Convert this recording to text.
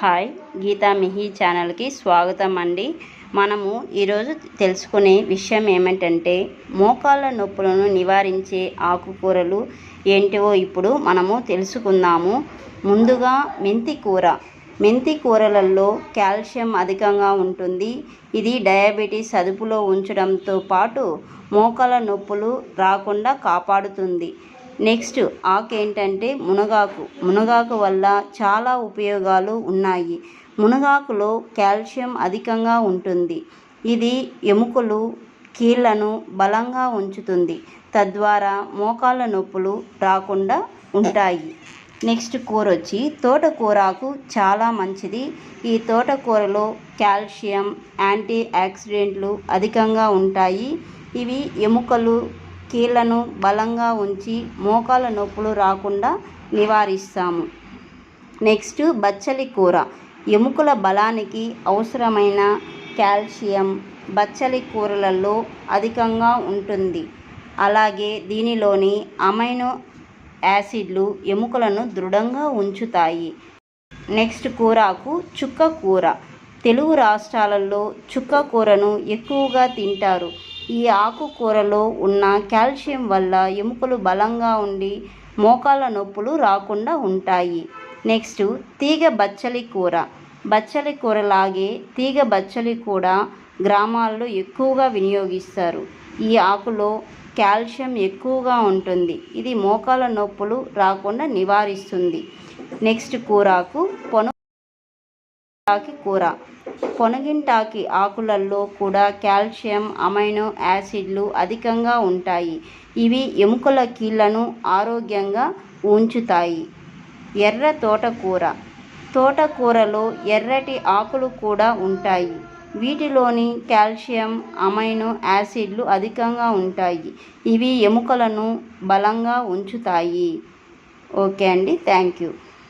Hi Gita మిహి ఛానల్కి స్వాగతం అండి మనము ఈరోజు తెలుసుకునే విషయం ఏమిటంటే మోకాళ్ళ నొప్పులను నివారించే ఆకుకూరలు ఏంటివో ఇప్పుడు మనము తెలుసుకుందాము. ముందుగా మెంతి కూర. మెంతి కూరలలో కాల్షియం అధికంగా ఉంటుంది. ఇది డయాబెటీస్ అదుపులో ఉంచడంతో పాటు మోకాళ్ళ నొప్పులు రాకుండా కాపాడుతుంది. నెక్స్ట్ ఆకు ఏంటంటే మునగాకు. మునగాకు వల్ల చాలా ఉపయోగాలు ఉన్నాయి. మునగాకులో కాల్షియం అధికంగా ఉంటుంది. ఇది ఎముకలు కీళ్ళను బలంగా ఉంచుతుంది. తద్వారా మోకాళ్ళ నొప్పులు రాకుండా ఉంటాయి. నెక్స్ట్ కూర వచ్చి తోటకూరాకు చాలా మంచిది. ఈ తోటకూరలో కాల్షియం యాంటీ ఆక్సిడెంట్లు అధికంగా ఉంటాయి. ఇవి ఎముకలు కీళ్ళను బలంగా ఉంచి మోకాల నొప్పులు రాకుండా నివారిస్తాము. నెక్స్ట్ బచ్చలి కూర. ఎముకల బలానికి అవసరమైన కాల్షియం బచ్చలి కూరలలో అధికంగా ఉంటుంది. అలాగే దీనిలోని అమైనో యాసిడ్లు ఎముకలను దృఢంగా ఉంచుతాయి. నెక్స్ట్ కూరకు చుక్క కూర. తెలుగు రాష్ట్రాలలో చుక్క కూరను ఎక్కువగా తింటారు. ఈ ఆకుకూరలో ఉన్న కాల్షియం వల్ల ఎముకలు బలంగా ఉండి మోకాల నొప్పులు రాకుండా ఉంటాయి. నెక్స్ట్ తీగ బచ్చలి కూర. బచ్చలి కూరలాగే తీగ బచ్చలి కూడా గ్రామాల్లో ఎక్కువగా వినియోగిస్తారు. ఈ ఆకులో కాల్షియం ఎక్కువగా ఉంటుంది. ఇది మోకాల నొప్పులు రాకుండా నివారిస్తుంది. నెక్స్ట్ కూరాకు పొను కూర. పొనగింటాకి ఆకులలో కూడా కాల్షియం అమైనో యాసిడ్లు అధికంగా ఉంటాయి. ఇవి ఎముకల కీళ్ళను ఆరోగ్యంగా ఉంచుతాయి. ఎర్ర తోటకూర. తోటకూరలో ఎర్రటి ఆకులు కూడా ఉంటాయి. వీటిలోని కాల్షియం అమైనో యాసిడ్లు అధికంగా ఉంటాయి. ఇవి ఎముకలను బలంగా ఉంచుతాయి. ఓకే అండి. Thank you.